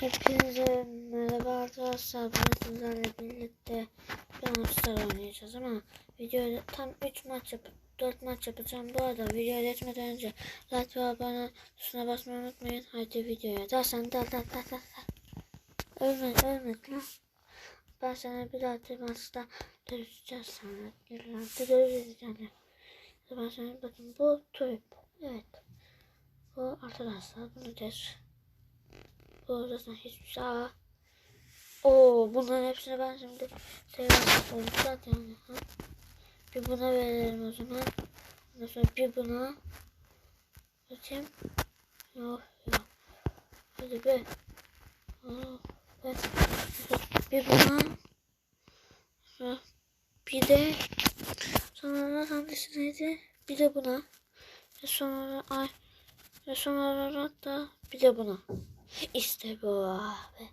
Hepinize merhaba arkadaşlar. Bugün sizlerle birlikte Brawl oynayacağız ama videoda tam 3 maç yapıp 4 maç yapacağım. Bu arada videoya geçmeden önce like ve abone tuşuna basmayı unutmayın. Haydi videoya. Dal sen dal dal dal dal. Ölme ölme lan. Ben sana bir daha maçta dövüşeceğiz sana. Yerlerde dövüşeceğim. Ben sana bakın bu tulip. Evet. Bu arkadaşlar bunu geç. Zaten hiçbir şey. Aa. Oo bunların hepsini ben şimdi seviyorum. zaten. Ha? Bir buna verelim o zaman. Ondan sonra bir buna. Bakayım. Yok yok. Hadi be. Oh, be. Bir buna. Sonra bir de sonra hangisi neydi? Bir de buna. Ve sonra ay ve sonra da bir de buna. İşte bu abi.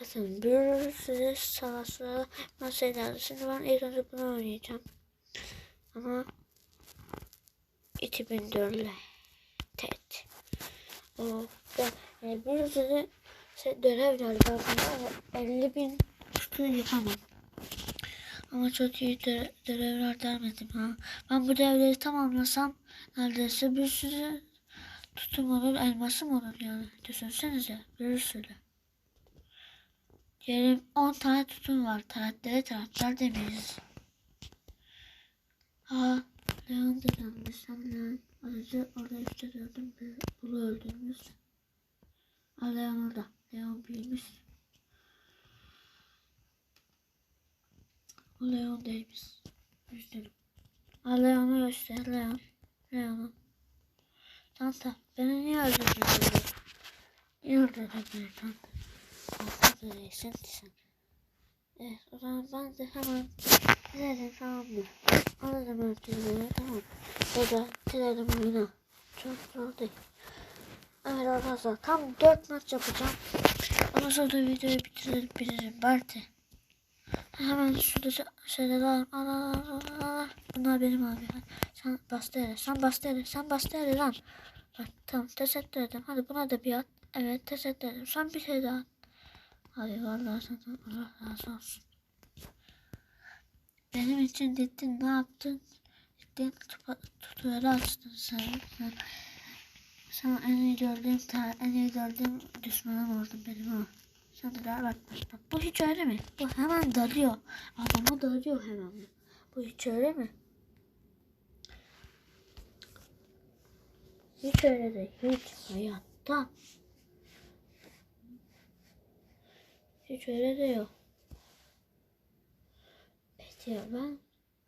Bakın bir sürü savaşları masayla. Şimdi ben ilk önce bunu oynayacağım. Ama 2004'le tet. O ben yani bir şey, görev geldi aslında 50 bin kutu yapamam. Ama çok iyi göre- görevler vermedim ha. Ben bu devleri tamamlasam neredeyse bir sürü tutum olur, elmasım olur yani. Düşünsenize bir sürü. Diyelim 10 tane tutum var. Taratlara taratlar demeyiz. Ha, Leon da gelmiş. Sen Leon. Ayrıca orada işte gördüm. Bulu öldürmüş. Ha, Leon orada. Leon büyümüş. O Leon değilmiş. Üzgünüm. Ha, Leon'u göster. Leon. Leon'u. Tanta beni niye öldürdün? Niye öldürdün beni Tanta? Tanta değilsin sen. Evet o zaman ben de hemen dilerim tamam mı? Anladım öldürdüğünü tamam. O da dilerim oyuna. Çok zor değil. Evet arkadaşlar tam 4 maç yapacağım. Ama sonra videoyu bitirelim bitiririm. Berti. Hemen şurada şeyler al al al al. Bunlar benim abi. Sen bastı hele. Sen bastı hele. Sen bastı hele lan. Bak tamam teşekkür ederim. Hadi buna da bir at. Evet teşekkür ederim. Son bir şey daha at. Hadi vallahi sana Allah razı olsun. Benim için gittin ne yaptın? Tupa, tutuları açtın sen. sen. Sana en iyi gördüğüm, ta- en iyi gördüğüm düşmanım oldun benim ha. Sen de daha bak bak. Bu hiç öyle mi? Bu hemen dalıyor. Adamı dalıyor hemen. Bu hiç öyle mi? Hiç öyle değil. Hiç hayatta. Hiç öyle de yok. Peki ben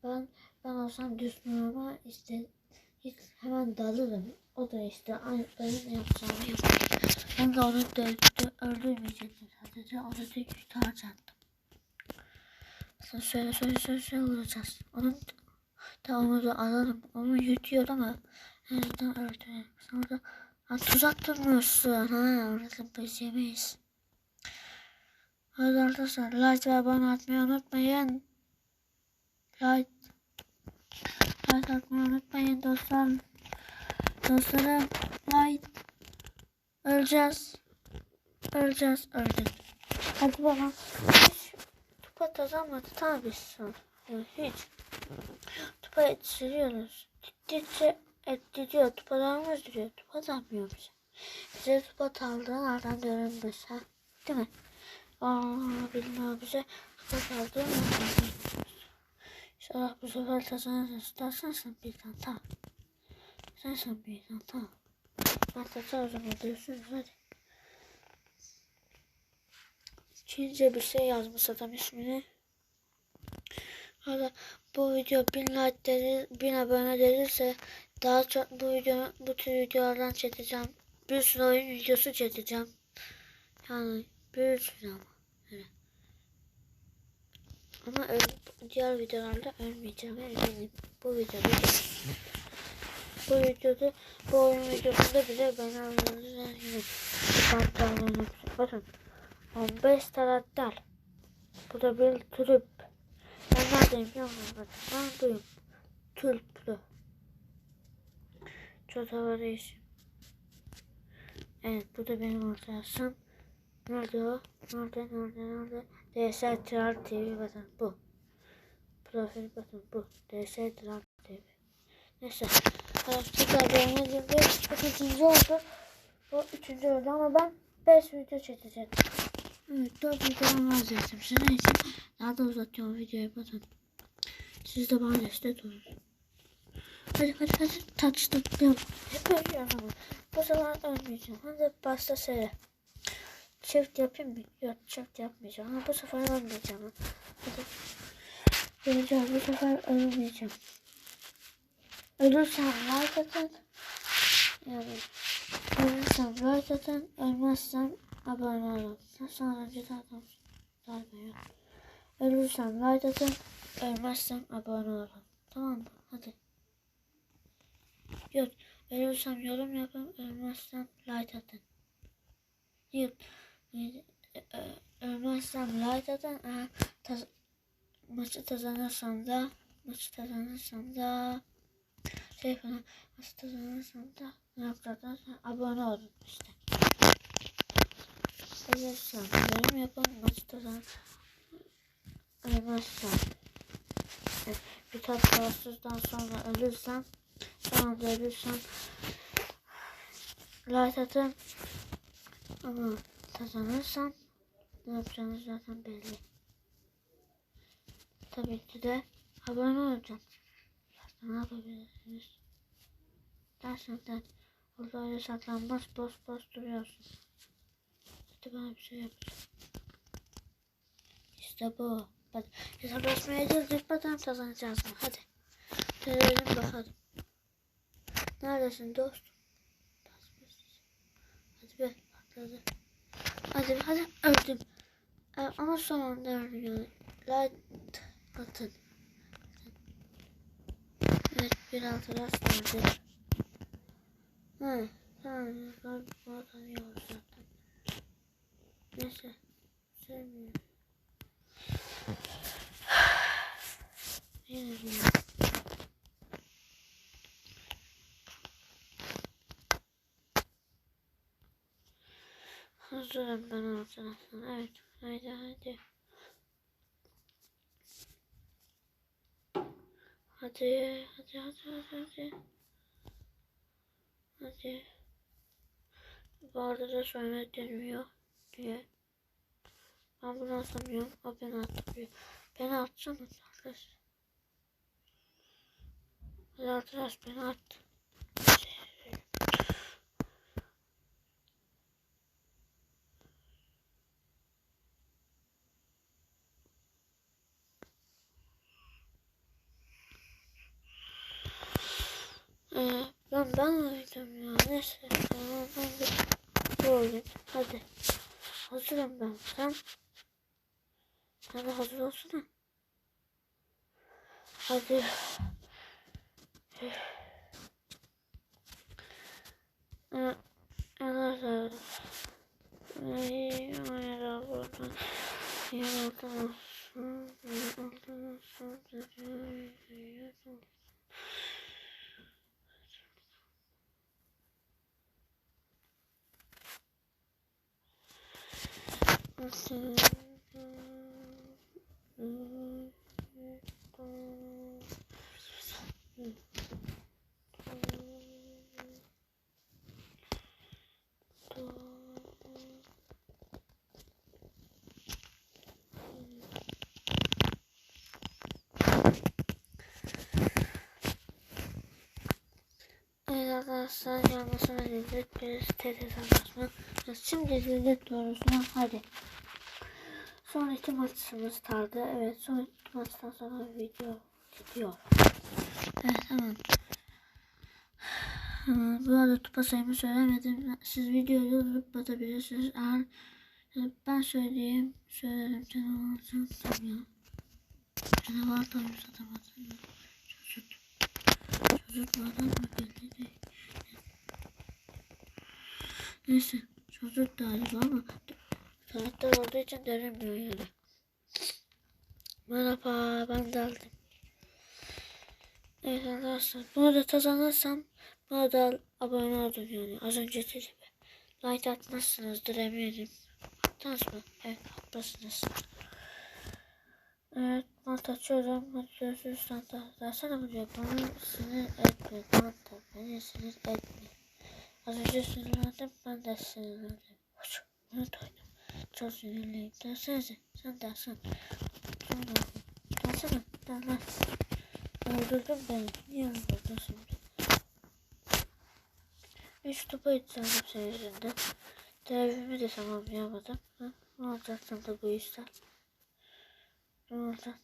ben ben olsam düşmanıma işte hiç hemen dalırım. O da işte aynı benim yapacağımı yapar. Ben de onu dövdü, öldürmeyecektim sadece. Onu tek tane attım. Sonra şöyle şöyle şöyle şöyle vuracağız. Onun da onu da alalım. Onu yutuyor ama en azından öldürelim. Sonra da ha, tuzak durmuyorsun. Ha, orası biz yemeyiz. Hadi arkadaşlar like ve abone atmayı unutmayın. Like. Like atmayı unutmayın dostlar. Dostlarım like. Öleceğiz. Öleceğiz. Öldük. Hadi bana. Hiç tupa kazanmadı. Tamam biz son. Yani hiç. Tupa yetiştiriyoruz. Gittikçe et gidiyor. Tupalarımız duruyor. Tupa tanmıyor bize. Bize tupa taldığın nereden görünmüş ha? Değil mi? Aa bilmiyorum bize tupa taldığın nereden İnşallah bu sefer kazanırız. İstersen sen bir tane tamam. Sen sen bir tane tamam. Ben kaçar o zaman görüşürüz hadi. Çince bir şey yazmış adam ismini. Hala bu video bin like gelir, bin abone gelirse daha çok bu video bu tür videolardan çekeceğim. Bir sürü oyun videosu çekeceğim. Yani bir sürü ama. Evet. Ama öl, diğer videolarda ölmeyeceğim eminim. Bu videoda. Bu videoda bu oyun videosunda bile ben. Kartlarını bakın. 15 karakter. Bu da bir tulip. Ben neredeyim biliyor ben duyum. Tulplu. Çok hava değişim. Evet bu da benim arkadaşım. Nerede o? Nerede? Nerede? Nerede? DSL Trar TV bakın bu. Profil bakın bu. DSL TV. Neyse. Tekrar beğenmedim ve bu ikinci oldu. Bu üçüncü oldu ama ben 5 video çekeceğim. Evet 4 videodan vazgeçtim. Sizin için daha da uzatıyorum videoyu bakın. Siz de bana destek olun. Hadi hadi hadi öyle yapalım. Bu sefer ölmeyeceğim. Hadi başta seyre. Çift yapayım mı? Yok çift yapmayacağım. Ama bu sefer ölmeyeceğim. Hadi. Öleceğim. Bu sefer ölmeyeceğim. Ölürsem like atın. Yani ölürsem like atın. Ölmezsem abone olun. Sonra önce zaten darbe yok. Ölürsem like atın. Ölmezsem abone olun. Tamam mı? Hadi. Yok. Ölürsem yorum yapın. Ölmezsem like atın. Yok. Ölmezsem like atın. Eğer taz- maçı kazanırsam da maçı kazanırsam da şey falan maçı kazanırsam da yapacaklar? Abone olun işte. Ölürsem yorum yapın. Maçı kazan ölmezsem birkaç savaşsızdan sonra ölürsem sonra da ölürsem like atın ama kazanırsam ne yapacağınız zaten belli. Tabii ki de abone olacağım. Başka ne yapabilirsiniz? Gerçekten orada öyle saklanmaz boş boş duruyorsun. Hadi bana bir şey yapacağım. İşte bu. Bak hesaplaşmaya girdik bakalım kazanacağız mı? Hadi. Görelim bakalım. Neredesin dostum? Hadi be patladı. Hadi hadi öldüm. Ee, ama son anda ölüyor. Light atın. Evet bir altı rast nerede? Ha tamam. Bu tanıyoruz zaten. Neyse. Sevmiyorum. Yine bir Hazırım ben ortadan. Evet. Haydi haydi. Hadi hadi hadi hadi hadi. Hadi. Bu arada da söylemek denmiyor diye. Ben bunu atamıyorum. O beni atıyor. Beni atsana arkadaş. Hadi arkadaş beni at. Ee, ben ben oynayacağım ya. Neyse. Tamam ben de oynayayım. Hadi. Hazırım ben. Sen? Sen de hazır olsana. Hadi. Ee, Arkadaşlar. Ay, ay, buradan. Yardım olsun. Yardım olsun. Evet arkadaşlar yanmasına girdik. Bir TT savaşma. Şimdi girdik doğrusuna hadi. Son iki maçımız kaldı. Evet son iki maçtan sonra video gidiyor. Evet. Ha, Bu arada tupa sayımı söylemedim. Siz videoyu durup batabilirsiniz. Eğer yani ben söyleyeyim. Söylerim canavar sandım ya. Canavar da olmuş atamadım. Çocuk. Çocuk mu adam mı değil. Neyse. Çocuk galiba ama Karakter olduğu için görünmüyor yani. Merhaba ben geldim. Evet arkadaşlar bunu da kazanırsam buna da abone olun yani az önce gibi. Like atmazsınızdır eminim. yaptınız mı? Evet haklısınız. Evet malt açıyorum. Görüşürüz Santa. Versene buraya bana sinir etme. Santa beni sinir etme. Az önce sinirlendim ben de sinirlendim. Bunu duydum. Çok sinirliyim. Dersenize sen dersen. Sen de Dersene. Derler. Öldürdün beni. Niye öldürdün şimdi? Üç topa içeceğim senin yüzünden. Televimi de tamamlayamadım. Ha? Ne olacak sana bu işten? Ne olacak?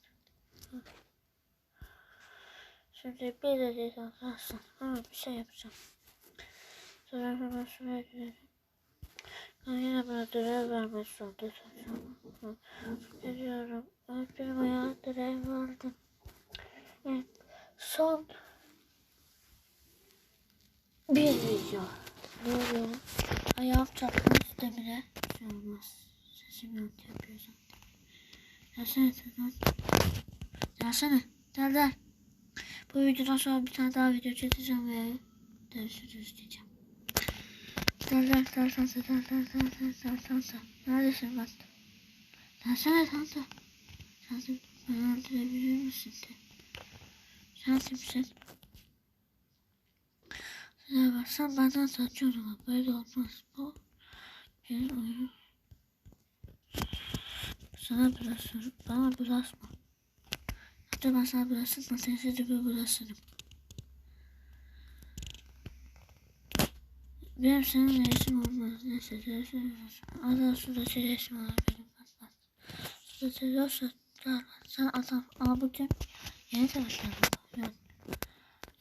Şimdi bir de değil arkadaşlar. Ama bir şey yapacağım. Sonra hemen şuraya girelim. Yine bana görev vermek zorunda. Geliyorum. Öpürüm ayağı görev verdim. Evet. Son bir video. Ne oluyor? Ayağım çarpmış demire. Şey olmaz. Sesim yankı yapıyor zaten. Gelsene Tezan. Gelsene. Gel gel. Bu videodan sonra bir tane daha video çekeceğim ve görüşürüz diyeceğim. Gel gel gel gel gel gel gel gel gel gel gel. Neredesin bak? Gelsene Tanta. Sen de beni öldürebilir misin de? Sen kimsin? Sana baksan benden saçıyorum böyle olmaz. Bu bir oyun. Sana bulaşıyorum. Bana bulaşma. Hatta ben sana bulaşırım. Seni sizi bir bulaşırım. Benim senin resim olmaz. Neyse resim Allah suda resim var benim. Bas. Suda çekiyorsa sen adam. Ama bugün yeni taraftar Yok.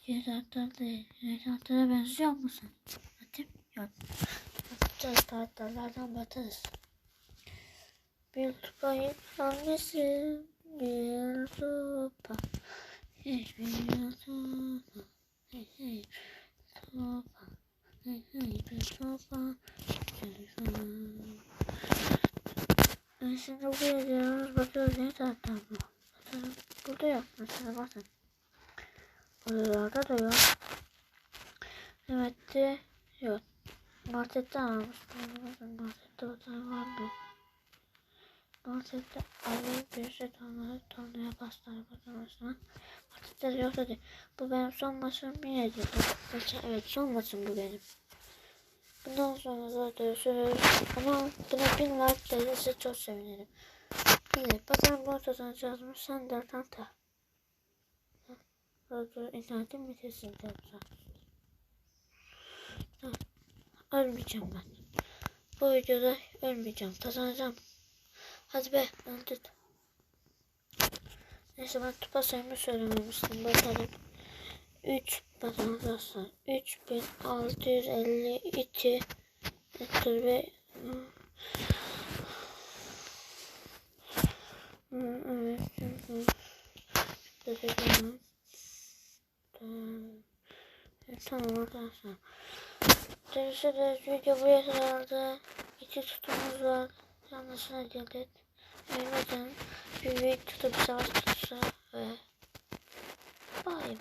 Yeni taraftar değil. Yeni taraftara benziyor musun? Bakayım. Yok. Bakacağız taraftarlardan batarız. Bir tupa yıkanmışsın. Bir tupa. Hiçbir tupa. Hey. Tupa. Şimdi buraya gidiyoruz. Bakıyoruz ne taraftan. Bakalım. Burada yok. Mesela bakın. Buralarda da yok. Evet de yok. Markette almıştım. Markette o tane vardı. Markette alayım bir şey tonları tonlaya pastaya bakılmasına. Markette de yok dedi. Bu benim son maçım yine dedi. Evet son maçım bu benim. Bundan sonra da görüşürüz. Ama buna bin like gelirse çok sevinirim. Hadi bakalım bu kazanacağız mı? Sen de tanta. Radyo bitirsin yapacağım. Tamam. Ölmeyeceğim ben. Bu videoda ölmeyeceğim. Kazanacağım. Hadi be öldük. Neyse ben tupa sayımı söylememiştim. Bakalım. 3 bakın arkadaşlar. 3652 Dur be. Evet. Tamam arkadaşlar. Görüşürüz. Video buraya kadardı. İki tutumuz var. Yanlışına geldik. Elmeden bir büyük tutup savaş tutsa ve bay bay.